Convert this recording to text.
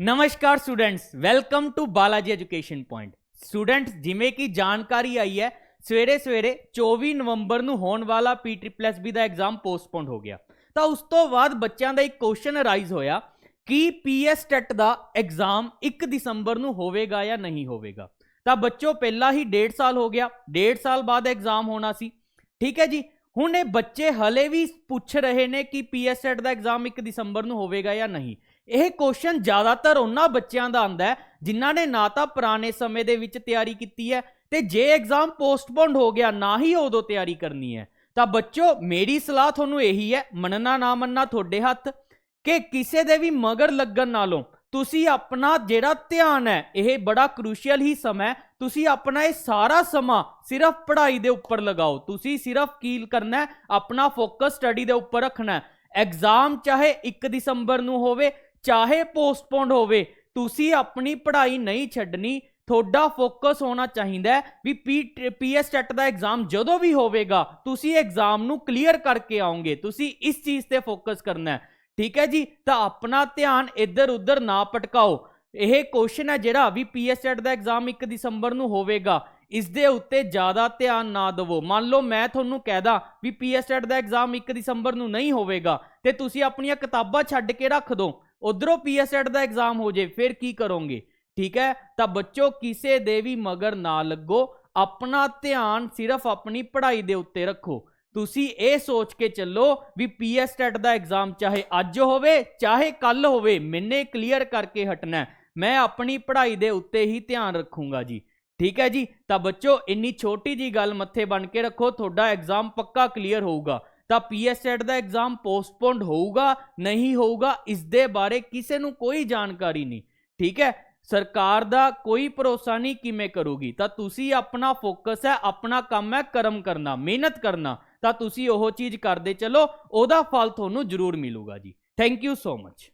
ਨਮਸਕਾਰ students, welcome to Balaji education point. Students, ਜਿਵੇਂ ਕਿ ਜਾਣਕਾਰੀ ਆਈ ਹੈ, ਸਵੇਰੇ ਸਵੇਰੇ 24 ਨਵੰਬਰ ਨੂੰ ਹੋਣ ਵਾਲਾ ਪੀ ਦਾ ਐਗਜ਼ਾਮ ਪੋਸਟਪੋਨ ਹੋ ਗਿਆ। ਤਾਂ ਉਸ ਤੋਂ ਬਾਅਦ ਬੱਚਿਆਂ ਦਾ ਇੱਕ ਕੁਐਸਚਨ ਅਰਾਈਜ਼ ਹੋਇਆ, ਕਿ ਪੀਐਸ ਟੈਟ ਦਾ ਐਗਜ਼ਾਮ 1 ਦਸੰਬਰ ਨੂੰ ਹੋਵੇਗਾ ਜਾਂ ਨਹੀਂ ਹੋਵੇਗਾ? ਤਾਂ ਬੱਚੋ, ਪਹਿਲਾਂ ਹੀ 1.5 ਸਾਲ ਹੋ ਗਿਆ 1.5 ਸਾਲ ਬਾਅਦ ਐਗਜ਼ਾਮ ਹੋਣਾ ਸੀ। ਠੀਕ ਹੈ ਜੀ? ਹੁਣ ਇਹ ਬੱਚੇ ਹਲੇ ਵੀ ਪੁੱਛ ਰਹੇ ਨੇ ਕਿ ਪੀਐਸ ਟੈਟ ਦਾ ਐਗਜ਼ਾਮ 1 ਦਸੰਬਰ ਨੂੰ ਹੋਵੇਗਾ ਜਾਂ ਨਹੀਂ। ਇਹ ਕੁਐਸਚਨ ਜ਼ਿਆਦਾਤਰ ਉਹਨਾਂ ਬੱਚਿਆਂ ਦਾ ਆਂਦਾ ਹੈ, ਜਿਨ੍ਹਾਂ ਨੇ ਨਾ ਤਾਂ ਪੁਰਾਣੇ ਸਮੇਂ ਦੇ ਵਿੱਚ ਤਿਆਰੀ ਕੀਤੀ ਹੈ ਤੇ ਜੇ ਐਗਜ਼ਾਮ ਪੋਸਟਪੋਨਡ ਹੋ ਗਿਆ, ਨਾ ਹੀ ਉਦੋਂ ਤਿਆਰੀ ਕਰਨੀ ਹੈ। ਤਾਂ ਬੱਚੋ ਮੇਰੀ ਸਲਾਹ ਤੁਹਾਨੂੰ ਇਹੀ ਹੈ, ਮੰਨਣਾ ਨਾ ਮੰਨਣਾ ਤੁਹਾਡੇ ਹੱਥ, ਕਿ ਕਿਸੇ ਦੇ ਵੀ ਮਗਰ ਲੱਗਣ ਨਾਲੋਂ ਤੁਸੀਂ ਆਪਣਾ ਜਿਹੜਾ ਧਿਆਨ ਹੈ, ਇਹ ਬੜਾ ਕ੍ਰੂਸ਼ੀਅਲ ਹੀ ਸਮਾਂ ਤੁਸੀਂ ਆਪਣਾ ਇਹ ਸਾਰਾ ਸਮਾਂ ਸਿਰਫ ਪੜ੍ਹਾਈ ਦੇ ਉੱਪਰ ਲਗਾਓ। ਤੁਸੀਂ ਸਿਰਫ ਕੀ ਕਰਨਾ ਆਪਣਾ ਫੋਕਸ ਸਟੱਡੀ ਦੇ ਉੱਪਰ ਰੱਖਣਾ ਐਗਜ਼ਾਮ ਚਾਹੇ 1 ਦਸੰਬਰ ਨੂੰ ਹੋਵੇ ਚਾਹੇ ਪੋਸਟਪੋਨਡ ਹੋਵੇ, ਤੁਸੀਂ ਆਪਣੀ ਪੜ੍ਹਾਈ ਨਹੀਂ ਛੱਡਣੀ, ਤੁਹਾਡਾ ਫੋਕਸ ਹੋਣਾ ਚਾਹੀਦਾ ਹੈ ਪੀ ਪੀਐਸ ਟੈਟ ਦਾ ਐਗਜ਼ਾਮ ਜਦੋਂ ਵੀ ਹੋਵੇਗਾ, ਤੁਸੀਂ ਐਗਜ਼ਾਮ ਨੂੰ ਕਲੀਅਰ ਕਰਕੇ ਆਉਂਗੇ ਤੁਸੀਂ ਇਸ ਚੀਜ਼ ਤੇ ਫੋਕਸ ਕਰਨਾ ਹੈ। ਠੀਕ ਹੈ ਜੀ? ਤਾਂ ਆਪਣਾ ਧਿਆਨ ਇੱਧਰ ਉੱਧਰ ਨਾ ਭਟਕਾਓ। ਇਹ ਕੁਐਸਚਨ ਹੈ ਜਿਹੜਾ ਵੀ ਪੀਐਸ ਟੈਟ ਦਾ ਐਗਜ਼ਾਮ 1 ਦਸੰਬਰ ਨੂੰ ਹੋਵੇਗਾ, ਇਸ ਦੇ ਉੱਤੇ ਜ਼ਿਆਦਾ ਧਿਆਨ ਨਾ ਦਿਵੋ। ਮੰਨ ਲਓ ਮੈਂ ਤੁਹਾਨੂੰ ਕਹਿਦਾ ਵੀ ਪੀਐਸ ਟੈਟ ਦਾ ਐਗਜ਼ਾਮ 1 ਦਸੰਬਰ ਨੂੰ ਨਹੀਂ ਹੋਵੇਗਾ, ਤੇ ਤੁਸੀਂ ਆਪਣੀਆਂ ਕਿਤਾਬਾਂ ਛੱਡ ਕੇ ਰੱਖ ਦਿਓ ਉਧਰੋਂ ਪੀਐਸ ਟੈਟ ਦਾ ਐਗਜ਼ਾਮ ਹੋ ਜੇ, ਫਿਰ ਕੀ ਕਰੋਗੇ? ਠੀਕ ਹੈ? ਤਾਂ ਬੱਚੋ, ਕਿਸੇ ਦੇ ਵੀ ਮਗਰ ਨਾ ਲੱਗੋ। ਆਪਣਾ ਧਿਆਨ ਸਿਰਫ ਆਪਣੀ ਪੜ੍ਹਾਈ ਦੇ ਉੱਤੇ ਰੱਖੋ। ਤੁਸੀਂ ਇਹ ਸੋਚ ਕੇ ਚੱਲੋ ਵੀ ਪੀਐਸ ਟੈਟ ਦਾ ਐਗਜ਼ਾਮ ਚਾਹੇ ਅੱਜ ਹੋਵੇ, ਚਾਹੇ ਕੱਲ ਹੋਵੇ, ਮੈਨੇ ਕਲੀਅਰ ਕਰਕੇ ਹਟਣਾ ਮੈਂ ਆਪਣੀ ਪੜ੍ਹਾਈ ਦੇ ਉੱਤੇ ਹੀ ਧਿਆਨ ਰੱਖੂੰਗਾ ਜੀ। ਠੀਕ ਹੈ ਜੀ? ਤਾਂ ਬੱਚੋ, ਇੰਨੀ ਛੋਟੀ ਜੀ ਗੱਲ ਮੱਥੇ ਬਣ ਕੇ ਰੱਖੋ, ਤੁਹਾਡਾ ਐਗਜ਼ਾਮ ਪੱਕਾ ਕਲੀਅਰ ਹੋਊਗਾ। ਤਾਂ ਪੀਐਸ ਟੈਟ ਦਾ ਐਗਜ਼ਾਮ ਪੋਸਟਪੋਨਡ ਹੋਊਗਾ, ਨਹੀਂ ਹੋਊਗਾ ਇਸ ਦੇ ਬਾਰੇ ਕਿਸੇ ਨੂੰ ਕੋਈ ਜਾਣਕਾਰੀ ਨਹੀਂ। ਠੀਕ ਹੈ? ਸਰਕਾਰ ਦਾ ਕੋਈ ਭਰੋਸਾ ਨਹੀਂ ਕਿਵੇਂ ਕਰੂਗੀ। ਤਾਂ ਤੁਸੀਂ ਆਪਣਾ ਫੋਕਸ ਹੈ, ਆਪਣਾ ਕੰਮ ਹੈ ਕਰਮ ਕਰਨਾ, ਮਿਹਨਤ ਕਰਨਾ, ਤਾਂ ਤੁਸੀਂ ਉਹ ਚੀਜ਼ ਕਰਦੇ ਚਲੋ, ਉਹਦਾ ਫਲ ਤੁਹਾਨੂੰ ਜ਼ਰੂਰ ਮਿਲੂਗਾ ਜੀ। Thank you so much